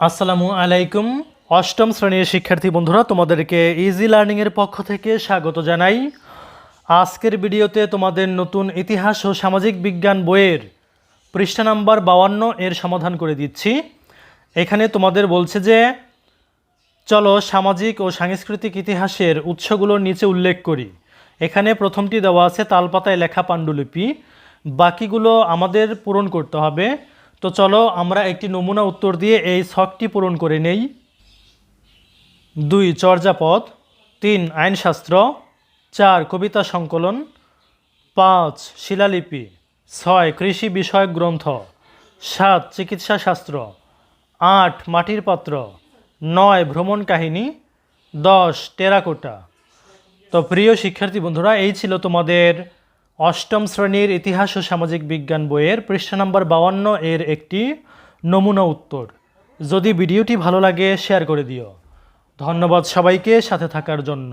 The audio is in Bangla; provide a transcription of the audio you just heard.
আসসালামু আলাইকুম। অষ্টম শ্রেণির শিক্ষার্থী বন্ধুরা, তোমাদেরকে ইজি লার্নিংয়ের পক্ষ থেকে স্বাগত জানাই। আজকের ভিডিওতে তোমাদের নতুন ইতিহাস ও সামাজিক বিজ্ঞান বইয়ের পৃষ্ঠা নাম্বার বাউান্ন এর সমাধান করে দিচ্ছি। এখানে তোমাদের বলছে যে, চলো সামাজিক ও সাংস্কৃতিক ইতিহাসের উৎসগুলোর নিচে উল্লেখ করি। এখানে প্রথমটি দেওয়া আছে তালপাতায় লেখা পাণ্ডুলিপি। বাকিগুলো আমাদের পূরণ করতে হবে। তো চলো আমরা একটি নমুনা উত্তর দিয়ে এই ছকটি পূরণ করে নেই। দুই, চর্যাপদ। তিন, আইনশাস্ত্র। চার, কবিতা সংকলন। পাঁচ, শিলালিপি। ছয়, কৃষি বিষয়ক গ্রন্থ। সাত, চিকিৎসা শাস্ত্র। আট, মাটির পাত্র। নয়, ভ্রমণ কাহিনী। দশ, টেরাকোটা। তো প্রিয় শিক্ষার্থী বন্ধুরা, এই ছিল তোমাদের অষ্টম শ্রেণির ইতিহাস ও সামাজিক বিজ্ঞান বইয়ের পৃষ্ঠা নম্বর বাউান্ন এর একটি নমুনা উত্তর। যদি ভিডিওটি ভালো লাগে, শেয়ার করে দিও। ধন্যবাদ সবাইকে সাথে থাকার জন্য।